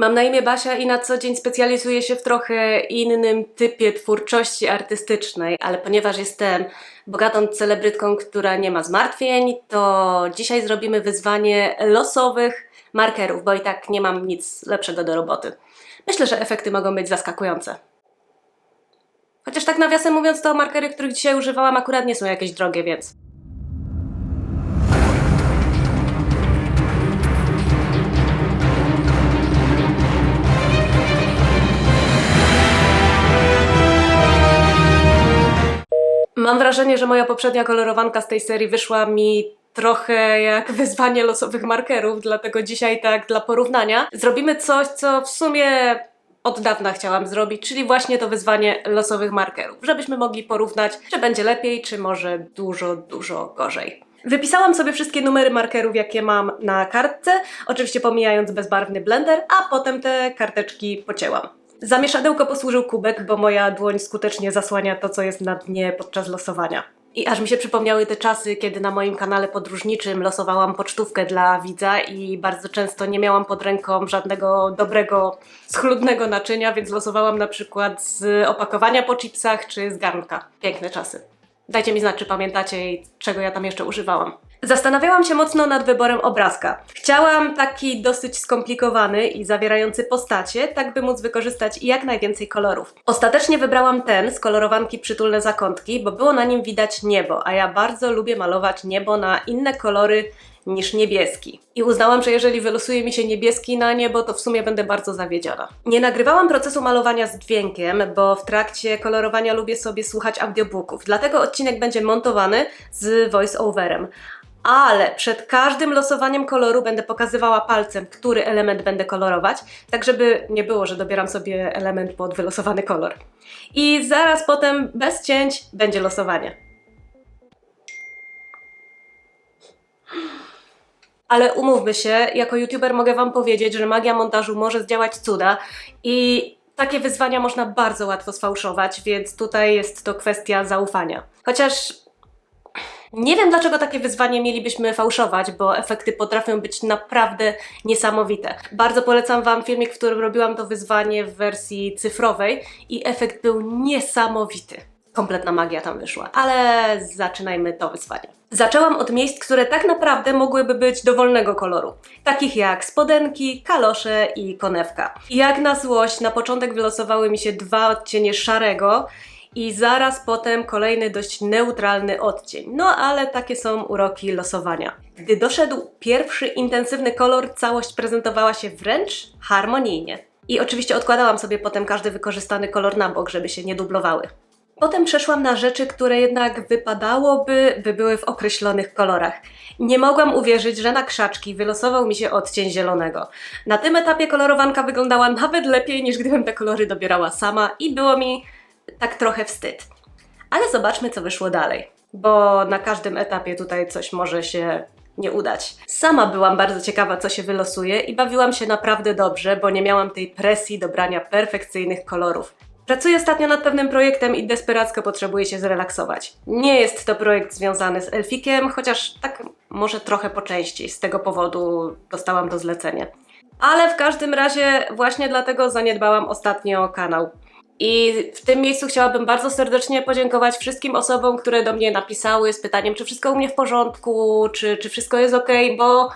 Mam na imię Basia i na co dzień specjalizuję się w trochę innym typie twórczości artystycznej, ale ponieważ jestem bogatą celebrytką, która nie ma zmartwień, to dzisiaj zrobimy wyzwanie losowych markerów, bo i tak nie mam nic lepszego do roboty. Myślę, że efekty mogą być zaskakujące. Chociaż tak nawiasem mówiąc, to markery, których dzisiaj używałam, akurat nie są jakieś drogie, więc. Mam wrażenie, że moja poprzednia kolorowanka z tej serii wyszła mi trochę jak wyzwanie losowych markerów, dlatego dzisiaj tak dla porównania zrobimy coś, co w sumie od dawna chciałam zrobić, czyli właśnie to wyzwanie losowych markerów, żebyśmy mogli porównać, czy będzie lepiej, czy może dużo, dużo gorzej. Wypisałam sobie wszystkie numery markerów, jakie mam na kartce, oczywiście pomijając bezbarwny blender, a potem te karteczki pocięłam. Za mieszadełko posłużył kubek, bo moja dłoń skutecznie zasłania to, co jest na dnie podczas losowania. I aż mi się przypomniały te czasy, kiedy na moim kanale podróżniczym losowałam pocztówkę dla widza i bardzo często nie miałam pod ręką żadnego dobrego, schludnego naczynia, więc losowałam na przykład z opakowania po chipsach czy z garnka. Piękne czasy. Dajcie mi znać, czy pamiętacie i czego ja tam jeszcze używałam. Zastanawiałam się mocno nad wyborem obrazka. Chciałam taki dosyć skomplikowany i zawierający postacie, tak by móc wykorzystać jak najwięcej kolorów. Ostatecznie wybrałam ten z kolorowanki Przytulne Zakątki, bo było na nim widać niebo, a ja bardzo lubię malować niebo na inne kolory niż niebieski. I uznałam, że jeżeli wylosuje mi się niebieski na niebo, to w sumie będę bardzo zawiedziona. Nie nagrywałam procesu malowania z dźwiękiem, bo w trakcie kolorowania lubię sobie słuchać audiobooków. Dlatego odcinek będzie montowany z voice-overem. Ale przed każdym losowaniem koloru będę pokazywała palcem, który element będę kolorować, tak żeby nie było, że dobieram sobie element pod wylosowany kolor. I zaraz potem, bez cięć, będzie losowanie. Ale umówmy się, jako youtuber mogę Wam powiedzieć, że magia montażu może zdziałać cuda i takie wyzwania można bardzo łatwo sfałszować, więc tutaj jest to kwestia zaufania. Chociaż nie wiem, dlaczego takie wyzwanie mielibyśmy fałszować, bo efekty potrafią być naprawdę niesamowite. Bardzo polecam Wam filmik, w którym robiłam to wyzwanie w wersji cyfrowej i efekt był niesamowity. Kompletna magia tam wyszła, ale zaczynajmy to wyzwanie. Zaczęłam od miejsc, które tak naprawdę mogłyby być dowolnego koloru, takich jak spodenki, kalosze i konewka. Jak na złość, na początek wylosowały mi się dwa odcienie szarego i zaraz potem kolejny dość neutralny odcień. No ale takie są uroki losowania. Gdy doszedł pierwszy intensywny kolor, całość prezentowała się wręcz harmonijnie. I oczywiście odkładałam sobie potem każdy wykorzystany kolor na bok, żeby się nie dublowały. Potem przeszłam na rzeczy, które jednak wypadałoby, by były w określonych kolorach. Nie mogłam uwierzyć, że na krzaczki wylosował mi się odcień zielonego. Na tym etapie kolorowanka wyglądała nawet lepiej niż gdybym te kolory dobierała sama i było mi tak trochę wstyd. Ale zobaczmy, co wyszło dalej, bo na każdym etapie tutaj coś może się nie udać. Sama byłam bardzo ciekawa, co się wylosuje i bawiłam się naprawdę dobrze, bo nie miałam tej presji dobrania perfekcyjnych kolorów. Pracuję ostatnio nad pewnym projektem i desperacko potrzebuję się zrelaksować. Nie jest to projekt związany z Elfikiem, chociaż tak może trochę po części. Z tego powodu dostałam to zlecenie. Ale w każdym razie właśnie dlatego zaniedbałam ostatnio kanał. I w tym miejscu chciałabym bardzo serdecznie podziękować wszystkim osobom, które do mnie napisały z pytaniem, czy wszystko u mnie w porządku, czy, czy wszystko jest ok, bo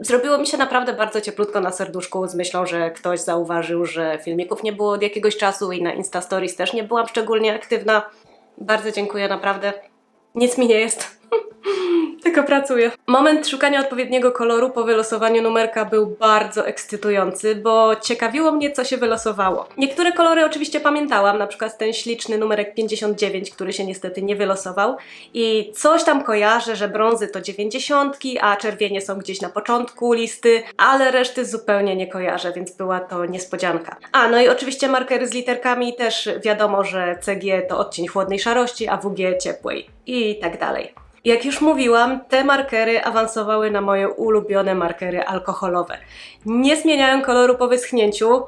zrobiło mi się naprawdę bardzo cieplutko na serduszku z myślą, że ktoś zauważył, że filmików nie było od jakiegoś czasu i na Insta Stories też nie byłam szczególnie aktywna. Bardzo dziękuję, naprawdę. Nic mi nie jest. Tylko pracuję. Moment szukania odpowiedniego koloru po wylosowaniu numerka był bardzo ekscytujący, bo ciekawiło mnie, co się wylosowało. Niektóre kolory oczywiście pamiętałam, na przykład ten śliczny numerek 59, który się niestety nie wylosował. I coś tam kojarzę, że brązy to 90, a czerwienie są gdzieś na początku listy, ale reszty zupełnie nie kojarzę, więc była to niespodzianka. A, no i oczywiście markery z literkami też wiadomo, że CG to odcień chłodnej szarości, a WG ciepłej i tak dalej. Jak już mówiłam, te markery awansowały na moje ulubione markery alkoholowe. Nie zmieniają koloru po wyschnięciu,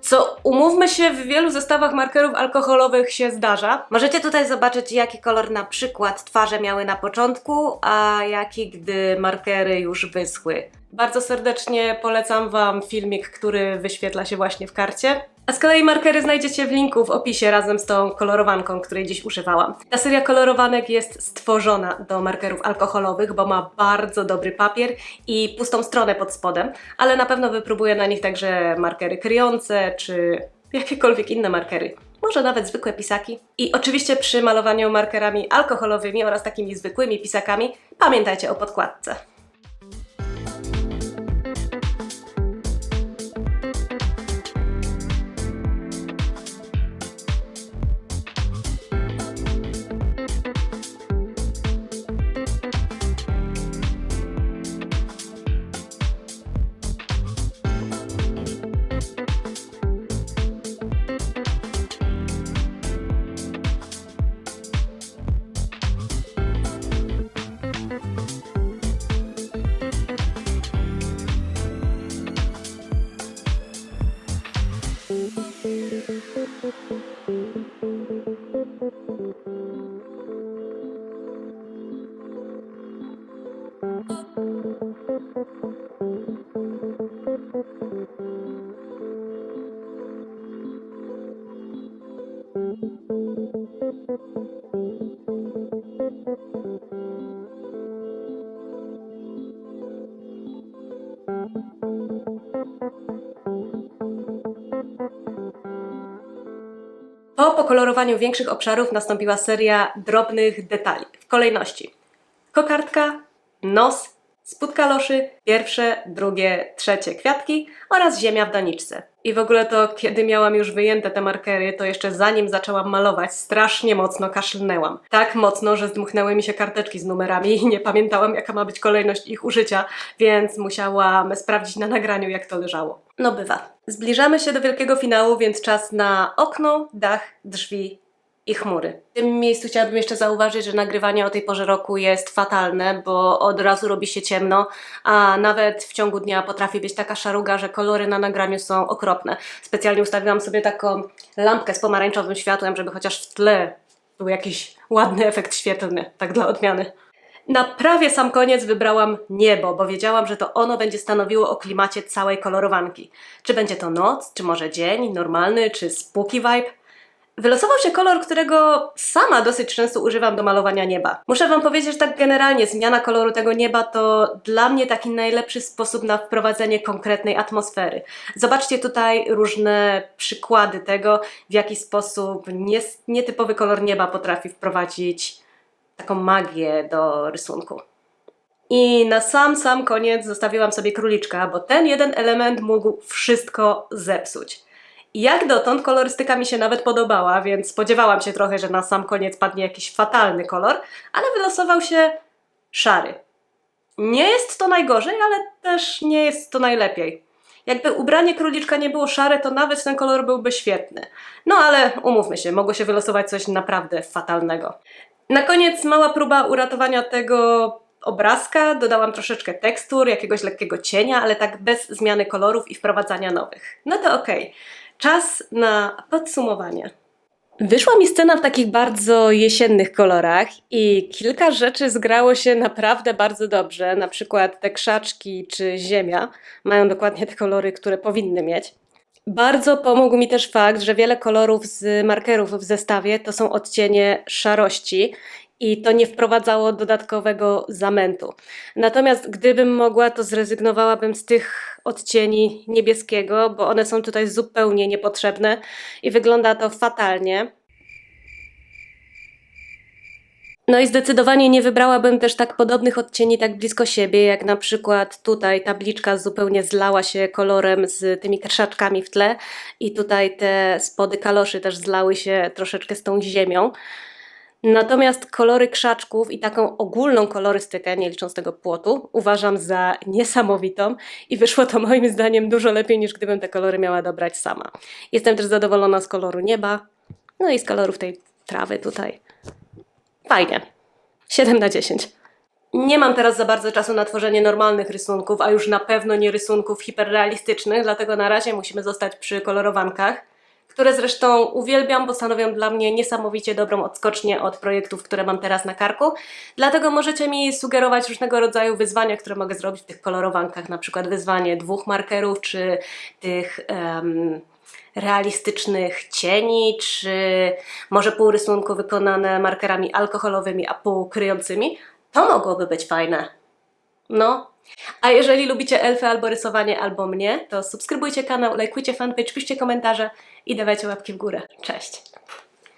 Co umówmy się, w wielu zestawach markerów alkoholowych się zdarza. Możecie tutaj zobaczyć, jaki kolor na przykład twarze miały na początku, a jaki gdy markery już wyschły. Bardzo serdecznie polecam Wam filmik, który wyświetla się właśnie w karcie. A z kolei markery znajdziecie w linku w opisie razem z tą kolorowanką, której dziś używałam. Ta seria kolorowanek jest stworzona do markerów alkoholowych, bo ma bardzo dobry papier i pustą stronę pod spodem, ale na pewno wypróbuję na nich także markery kryjące czy jakiekolwiek inne markery. Może nawet zwykłe pisaki. I oczywiście przy malowaniu markerami alkoholowymi oraz takimi zwykłymi pisakami pamiętajcie o podkładce. Po pokolorowaniu większych obszarów nastąpiła seria drobnych detali w kolejności. Kokardka, nos, spód kaloszy, pierwsze, drugie, trzecie kwiatki oraz ziemia w doniczce. I w ogóle to, kiedy miałam już wyjęte te markery, to jeszcze zanim zaczęłam malować, strasznie mocno kaszlnęłam. Tak mocno, że zdmuchnęły mi się karteczki z numerami i nie pamiętałam, jaka ma być kolejność ich użycia, więc musiałam sprawdzić na nagraniu, jak to leżało. No bywa. Zbliżamy się do wielkiego finału, więc czas na okno, dach, drzwi i chmury. W tym miejscu chciałabym jeszcze zauważyć, że nagrywanie o tej porze roku jest fatalne, bo od razu robi się ciemno, a nawet w ciągu dnia potrafi być taka szaruga, że kolory na nagraniu są okropne. Specjalnie ustawiłam sobie taką lampkę z pomarańczowym światłem, żeby chociaż w tle był jakiś ładny efekt świetlny, tak dla odmiany. Na prawie sam koniec wybrałam niebo, bo wiedziałam, że to ono będzie stanowiło o klimacie całej kolorowanki. Czy będzie to noc, czy może dzień, normalny, czy spooky vibe? Wylosował się kolor, którego sama dosyć często używam do malowania nieba. Muszę Wam powiedzieć, że tak generalnie zmiana koloru tego nieba to dla mnie taki najlepszy sposób na wprowadzenie konkretnej atmosfery. Zobaczcie tutaj różne przykłady tego, w jaki sposób nietypowy kolor nieba potrafi wprowadzić taką magię do rysunku. I na sam, sam koniec zostawiłam sobie króliczka, bo ten jeden element mógł wszystko zepsuć. I jak dotąd kolorystyka mi się nawet podobała, więc spodziewałam się trochę, że na sam koniec padnie jakiś fatalny kolor, ale wylosował się szary. Nie jest to najgorzej, ale też nie jest to najlepiej. Jakby ubranie króliczka nie było szare, to nawet ten kolor byłby świetny. No ale umówmy się, mogło się wylosować coś naprawdę fatalnego. Na koniec mała próba uratowania tego obrazka. Dodałam troszeczkę tekstur, jakiegoś lekkiego cienia, ale tak bez zmiany kolorów i wprowadzania nowych. No to okej. Czas na podsumowanie. Wyszła mi scena w takich bardzo jesiennych kolorach i kilka rzeczy zgrało się naprawdę bardzo dobrze. Na przykład te krzaczki czy ziemia mają dokładnie te kolory, które powinny mieć. Bardzo pomógł mi też fakt, że wiele kolorów z markerów w zestawie to są odcienie szarości i to nie wprowadzało dodatkowego zamętu. Natomiast gdybym mogła, to zrezygnowałabym z tych odcieni niebieskiego, bo one są tutaj zupełnie niepotrzebne i wygląda to fatalnie. No i zdecydowanie nie wybrałabym też tak podobnych odcieni tak blisko siebie, jak na przykład tutaj tabliczka zupełnie zlała się kolorem z tymi krzaczkami w tle i tutaj te spody kaloszy też zlały się troszeczkę z tą ziemią. Natomiast kolory krzaczków i taką ogólną kolorystykę, nie licząc tego płotu, uważam za niesamowitą i wyszło to moim zdaniem dużo lepiej niż gdybym te kolory miała dobrać sama. Jestem też zadowolona z koloru nieba, no i z kolorów tej trawy tutaj. Fajnie. 7 na 10. Nie mam teraz za bardzo czasu na tworzenie normalnych rysunków, a już na pewno nie rysunków hiperrealistycznych, dlatego na razie musimy zostać przy kolorowankach, które zresztą uwielbiam, bo stanowią dla mnie niesamowicie dobrą odskocznię od projektów, które mam teraz na karku. Dlatego możecie mi sugerować różnego rodzaju wyzwania, które mogę zrobić w tych kolorowankach, na przykład wyzwanie dwóch markerów, czy tych em, realistycznych cieni, czy może pół rysunku wykonane markerami alkoholowymi, a pół kryjącymi. To mogłoby być fajne. No. A jeżeli lubicie elfy albo rysowanie, albo mnie, to subskrybujcie kanał, lajkujcie fanpage, piszcie komentarze i dawajcie łapki w górę. Cześć!